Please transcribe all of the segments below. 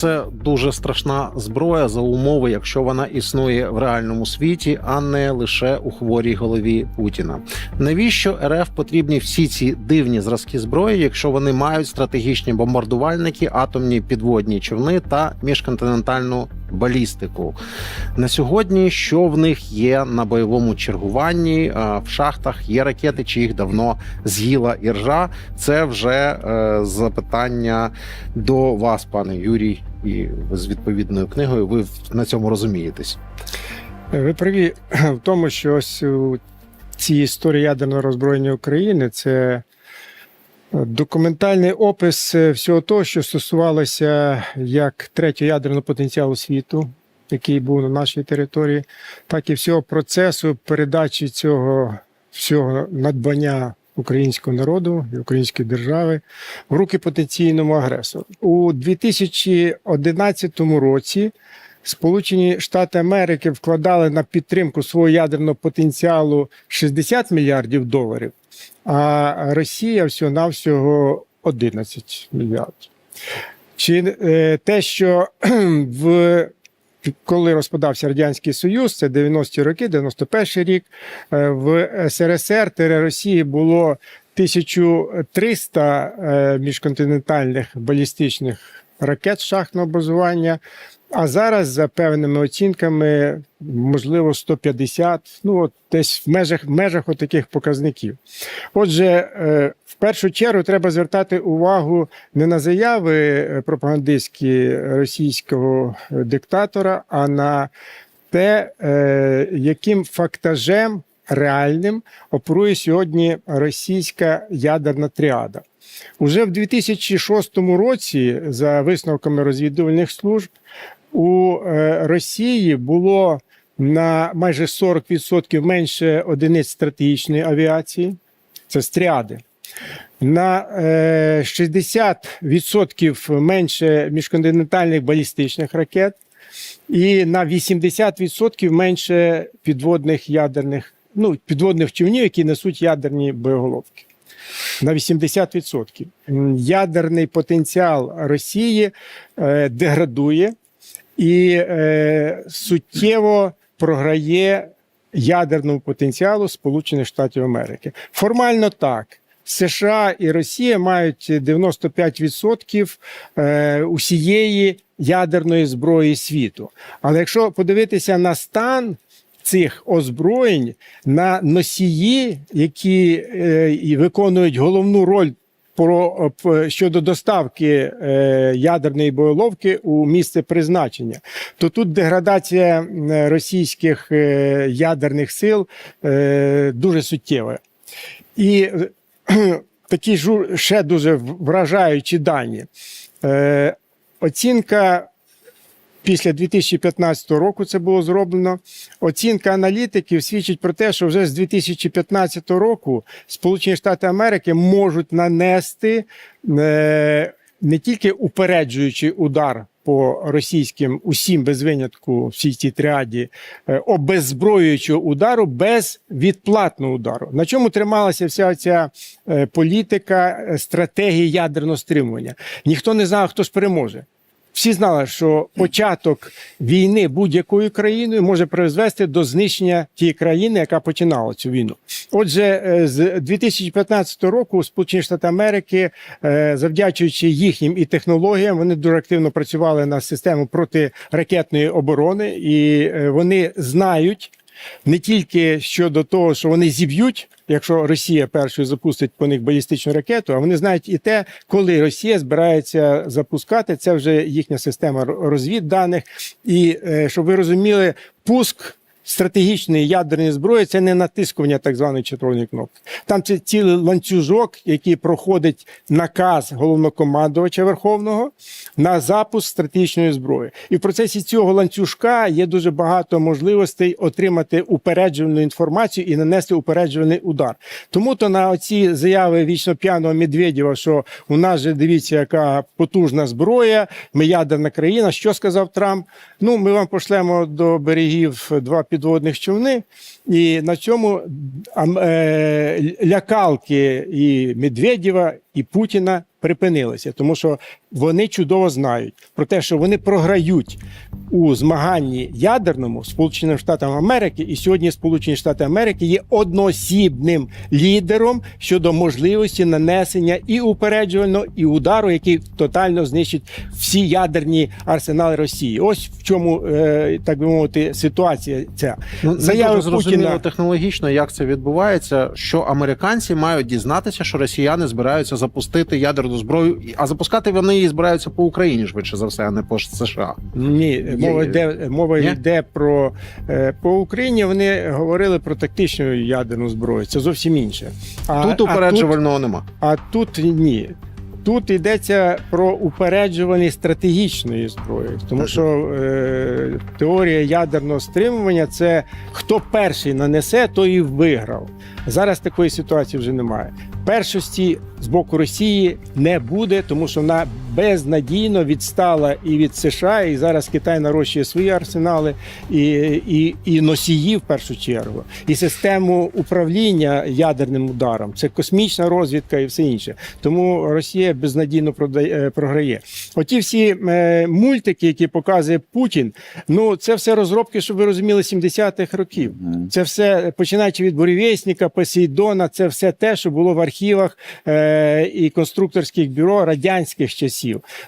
Це дуже страшна зброя за умови, якщо вона існує в реальному світі, а не лише у хворій голові Путіна. Навіщо РФ потрібні всі ці дивні зразки зброї, якщо вони мають стратегічні бомбардувальники, атомні підводні човни та міжконтинентальну балістику? На сьогодні що в них є на бойовому чергуванні в шахтах? Є ракети, чи їх давно з'їла іржа? Це вже е, запитання до вас, пане Юрій, і з відповідною книгою. Ви на цьому розумієтесь. Ви праві в тому, що ось у цій історії ядерного роззброєння України це документальний опис всього того, що стосувалося як третього ядерного потенціалу світу, який був на нашій території, так і всього процесу передачі цього всього надбання українського народу і української держави в руки потенційному агресору. У 2011 році Сполучені Штати Америки вкладали на підтримку свого ядерного потенціалу 60 мільярдів доларів, а Росія всього-навсього 11 мільярдів. Чи е, те, що в коли розпадався Радянський Союз, це 90-ті роки, 91-й рік, е, в СРСР Росії було 1300 е, міжконтинентальних балістичних ракет шахтного базування. А зараз, за певними оцінками, можливо, 150, ну от десь в межах в межах таких показників. Отже, е, в першу чергу треба звертати увагу не на заяви е, пропагандистські російського е, диктатора, а на те, яким фактажем реальним оперує сьогодні російська ядерна тріада. Уже в 2006 році, за висновками розвідувальних служб, у е, Росії було на майже 40% менше одиниць стратегічної авіації. Це стріади. На е, 60% менше міжконтинентальних балістичних ракет, і на 80% менше підводних ядерних, ну, підводних човнів, які несуть ядерні боєголовки. На 80%. Ядерний потенціал Росії е, деградує і е, суттєво програє ядерному потенціалу Сполучених Штатів Америки. Формально так. США і Росія мають 95% е, усієї ядерної зброї світу. Але якщо подивитися на стан цих озброєнь, на носії, які е, виконують головну роль про п- щодо доставки е, ядерної боєловки у місце призначення, то тут деградація е, російських е, ядерних сил е, дуже суттєва. І е, такі ще дуже вражаючі дані. Е, оцінка після 2015 року це було зроблено. Оцінка аналітиків свідчить про те, що вже з 2015 року Сполучені Штати Америки можуть нанести е, не тільки упереджуючий удар. По російським усім без винятку всій цій тріаді е, обеззброюючого удару без відплатного удару. На чому трималася вся ця е, політика стратегії ядерного стримування? Ніхто не знав, хто ж переможе. Всі знали, що початок війни будь-якою країною може призвести до знищення тієї країни, яка починала цю війну. Отже, е, з 2015 року Сполучені Штати Америки, е, завдячуючи їхнім і технологіям, вони дуже активно працювали на систему протиракетної оборони, і е, вони знають не тільки щодо того, що вони зіб'ють. Якщо Росія першою запустить по них балістичну ракету, а вони знають і те, коли Росія збирається запускати, це вже їхня система розвідданих. І е, щоб ви розуміли, пуск стратегічної ядерної зброї це не натискування так званої червоної кнопки. Там це цілий ланцюжок, який проходить наказ головнокомандувача Верховного на запуск стратегічної зброї. І в процесі цього ланцюжка є дуже багато можливостей отримати упереджувальну інформацію і нанести упереджувальний удар. Тому то на оці заяви вічно п'яного Медведєва, що у нас же дивіться, яка потужна зброя, ми ядерна країна. Що сказав Трамп? Ну, ми вам пошлемо до берегів два підводних човни, і на цьому е, лякалки і Медведєва, і Путіна припинилися, тому що вони чудово знають про те, що вони програють у змаганні ядерному Сполученим Штатам Америки, і сьогодні Сполучені Штати Америки є одноосібним лідером щодо можливості нанесення і упереджувального, і удару, який тотально знищить всі ядерні арсенали Росії. Ось в чому е, так би мовити ситуація ця. Ну, Заяви зрозуміло Путіна- технологічно, як це відбувається. Що американці мають дізнатися, що росіяни збираються запустити ядерну зброю, а запускати вони її збираються по Україні швидше за все, а не по США. Ні, мова йде мова Ні? йде про е, по Україні. Вони говорили про тактичну ядерну зброю. Це зовсім інше. А тут а тут, упереджувального нема. а тут ні. Тут йдеться про упереджуваність стратегічної зброї, тому що е, теорія ядерного стримування це хто перший нанесе, той і виграв. Зараз такої ситуації вже немає. Першості з боку Росії не буде, тому що вона безнадійно відстала і від США, і зараз Китай нарощує свої арсенали і, і, і носії в першу чергу, і систему управління ядерним ударом. Це космічна розвідка і все інше. Тому Росія безнадійно продає, е, програє. Оті всі е, мультики, які показує Путін, ну це все розробки, щоб ви розуміли, 70-х років. Це все починаючи від буревєсника, Посейдона, це все те, що було в архівах е, і конструкторських бюро радянських часів.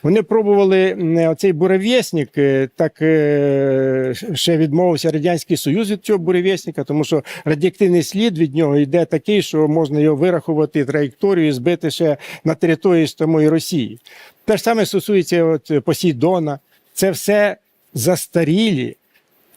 Вони пробували оцей буревєсник, е, так е, ще відмовився Радянський Союз від цього бурев'ясника, тому що радіоактивний слід від нього йде такий, що можна його вирахувати траєкторію і збити ще на території самої Росії. Те ж саме стосується от Посейдона. Це все застарілі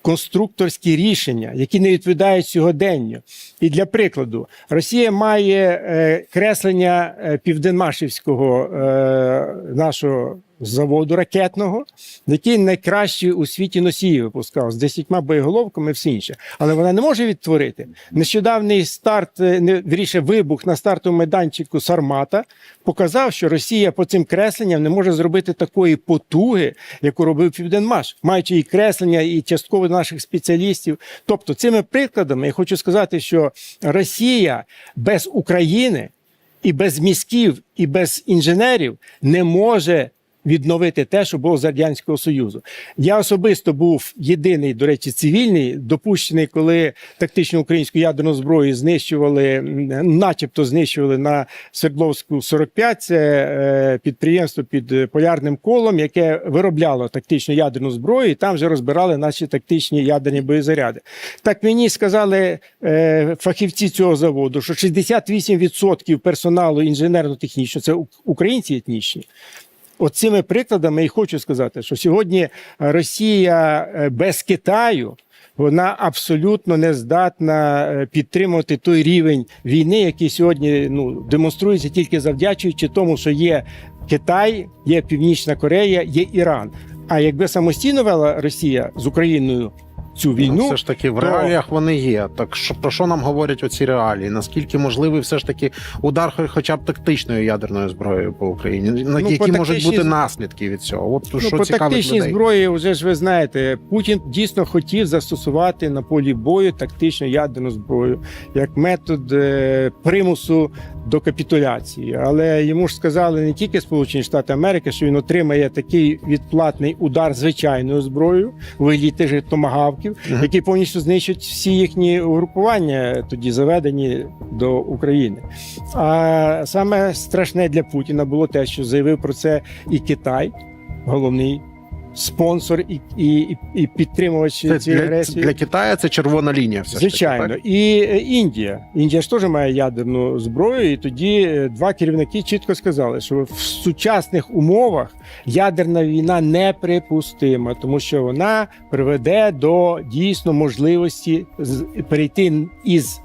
конструкторські рішення, які не відповідають сьогоденню. І для прикладу, Росія має е, креслення е, південмашівського е, нашого заводу ракетного, який найкращі у світі носії випускав з 10 боєголовками і все інше. Але вона не може відтворити. Нещодавний старт, е, вірніше, вибух на стартовому майданчику Сармата показав, що Росія по цим кресленням не може зробити такої потуги, яку робив Південмаш, маючи і креслення, і частково наших спеціалістів. Тобто, цими прикладами я хочу сказати, що Росія без України і без мізків, і без інженерів не може. Відновити те, що було з радянського союзу. Я особисто був єдиний, до речі, цивільний, допущений, коли тактичну українську ядерну зброю знищували, начебто знищували на Свердловську 45. Це е, підприємство під е, полярним колом, яке виробляло тактичну ядерну зброю, і там вже розбирали наші тактичні ядерні боєзаряди. Так мені сказали е, фахівці цього заводу, що 68% персоналу інженерно-технічного це українці етнічні. От цими прикладами і хочу сказати, що сьогодні Росія е, без Китаю. Вона абсолютно не здатна е, підтримувати той рівень війни, який сьогодні ну демонструється тільки завдячуючи тому, що є Китай, є Північна Корея, є Іран. А якби самостійно вела Росія з Україною цю Ну, війну, все ж таки в то- реаліях вони є. Так що про що нам говорять оці реалії? Наскільки можливий все ж таки удар, хоча б тактичною ядерною зброєю по Україні? На Ну, які по можуть бути наслідки від цього? От Ну, що по тактичній людей. зброї, вже ж ви знаєте, Путін дійсно хотів застосувати на полі бою тактичну ядерну зброю як метод е, примусу до капітуляції. Але йому ж сказали не тільки Сполучені Штати Америки, що він отримає такий відплатний удар звичайною зброєю у вигляді тих же uh -huh. які повністю знищать всі їхні угрупування, тоді заведені до України. А саме страшне для Путіна було те, що заявив про це і Китай, головний спонсор і, і, і, підтримувач Це цієї для, агресії. для Китаю це червона лінія. Все таки, Звичайно, так? і е, Індія. Індія ж теж має ядерну зброю, і тоді е, два керівники чітко сказали, що в сучасних умовах ядерна війна неприпустима, тому що вона приведе до дійсно можливості перейти із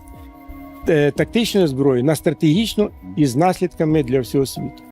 е, тактичної зброї на стратегічну із наслідками для всього світу.